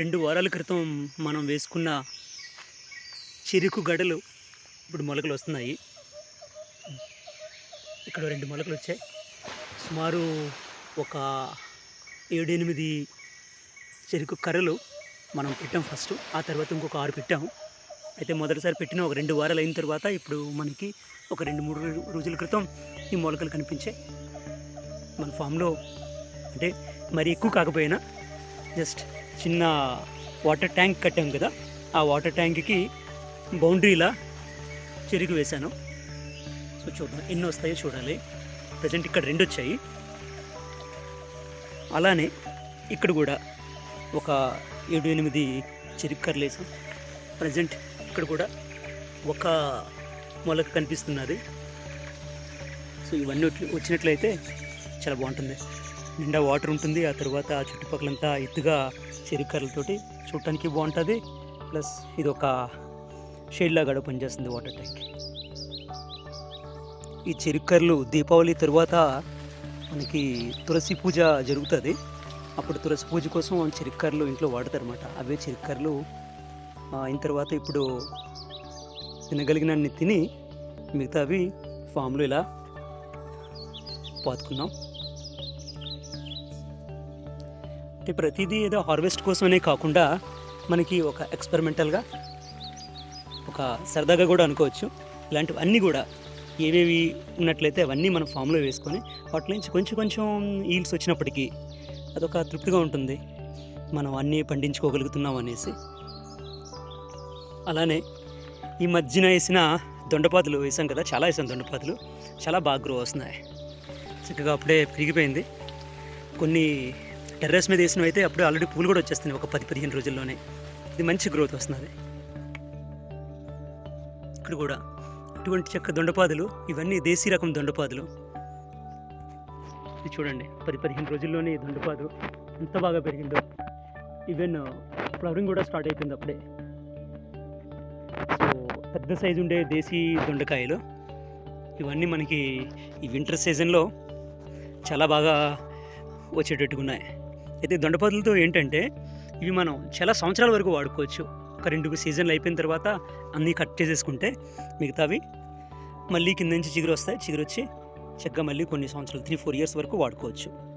రెండు వారాల క్రితం మనం వేసుకున్న చెరుకు గడలు ఇప్పుడు మొలకలు వస్తున్నాయి. ఇక్కడ రెండు మొలకలు వచ్చాయి. సుమారు ఒక ఏడు ఎనిమిది చెరుకు కర్రలు మనం పెట్టాం ఫస్ట్ ఆ తర్వాత ఇంకొక ఆరు పెట్టాము. అయితే మొదటిసారి పెట్టిన ఒక రెండు వారాలు అయిన తర్వాత ఇప్పుడు మనకి ఒక రెండు మూడు రోజుల క్రితం ఈ మొలకలు కనిపించాయి. మన ఫామ్లో అంటే మరి ఎక్కువ కాకపోయినా జస్ట్ చిన్న వాటర్ ట్యాంక్ కట్టాం కదా ఆ వాటర్ ట్యాంక్కి బౌండరీలా చెరుకు వేశాను. సో చూద్దాం ఎన్ని వస్తాయో చూడాలి. ప్రజెంట్ ఇక్కడ రెండు వచ్చాయి. అలానే ఇక్కడ కూడా ఒక ఏడు ఎనిమిది చెరుకు కర్రలు వేసాం ప్రజెంట్ ఇక్కడ కూడా ఒక మొలక కనిపిస్తున్నది. సో ఇవన్నీ వచ్చినట్లయితే చాలా బాగుంటుంది. నిండా వాటర్ ఉంటుంది. ఆ తర్వాత ఆ చుట్టుపక్కలంతా ఎత్తుగా చెరుకర్రలతోటి చూడటానికి బాగుంటుంది. ప్లస్ ఇది ఒక షేడ్ లాగా కూడా పనిచేస్తుంది వాటర్ ట్యాంక్. ఈ చెరుకర్రలు దీపావళి తర్వాత మనకి తులసి పూజ జరుగుతుంది. అప్పుడు తులసి పూజ కోసం చెరుకర్రలు ఇంట్లో వాడతారు అనమాట అవే చెరుకర్రలు అయిన తర్వాత ఇప్పుడు తినగలిగినన్ని తిని మిగతావి ఫామ్లో ఇలా పాతుకున్నాం. అంటే ప్రతిదీ ఏదో హార్వెస్ట్ కోసమనే కాకుండా మనకి ఒక ఎక్స్పెరిమెంటల్గా ఒక సరదాగా కూడా అనుకోవచ్చు. ఇలాంటివన్నీ కూడా ఏవేవి ఉన్నట్లయితే అవన్నీ మనం ఫామ్లో వేసుకొని వాటి నుంచి కొంచెం కొంచెం ఈల్స్ వచ్చినప్పటికీ అదొక తృప్తిగా ఉంటుంది. మనం అన్నీ పండించుకోగలుగుతున్నాం అనేసి. అలానే ఈ మధ్యన వేసిన దొండపాతులు వేసాం కదా చాలా వేసాం దొండపాతులు. చాలా బాగా గ్రో వస్తున్నాయి చక్కగా అప్పుడే పెరిగిపోయింది. కొన్ని టెర్రస్ మీద వేసినవి అయితే అప్పుడు ఆల్రెడీ పూలు కూడా వచ్చేస్తున్నాయి ఒక పది పదిహేను రోజుల్లోనే. ఇది మంచి గ్రోత్ వస్తుంది. ఇక్కడ కూడా ఇటువంటి చెక్క దొండపాదులు ఇవన్నీ దేశీ రకం దొండపాదులు. ఇది చూడండి పది పదిహేను రోజుల్లోనే ఈ దొండపాదు ఎంత బాగా పెరిగిందో. ఈవెన్ ఫ్లవరింగ్ uh, కూడా స్టార్ట్ అయిపోయింది అప్పుడే. సో పెద్ద సైజు ఉండే దేశీ దొండకాయలు. ఇవన్నీ మనకి ఈ వింటర్ సీజన్లో చాలా బాగా వచ్చేటట్టుగా ఉన్నాయి అయితే దొండపాదులతో ఏంటంటే ఇవి మనం చాలా సంవత్సరాల వరకు వాడుకోవచ్చు. ఒక రెండు సీజన్లు అయిపోయిన తర్వాత అన్నీ కట్ చేసేసుకుంటే మిగతావి మళ్ళీ కింద నుంచి చిగురు వస్తాయి చిగురు వచ్చి చక్కగా మళ్ళీ కొన్ని సంవత్సరాలు త్రీ ఫోర్ ఇయర్స్ వరకు వాడుకోవచ్చు.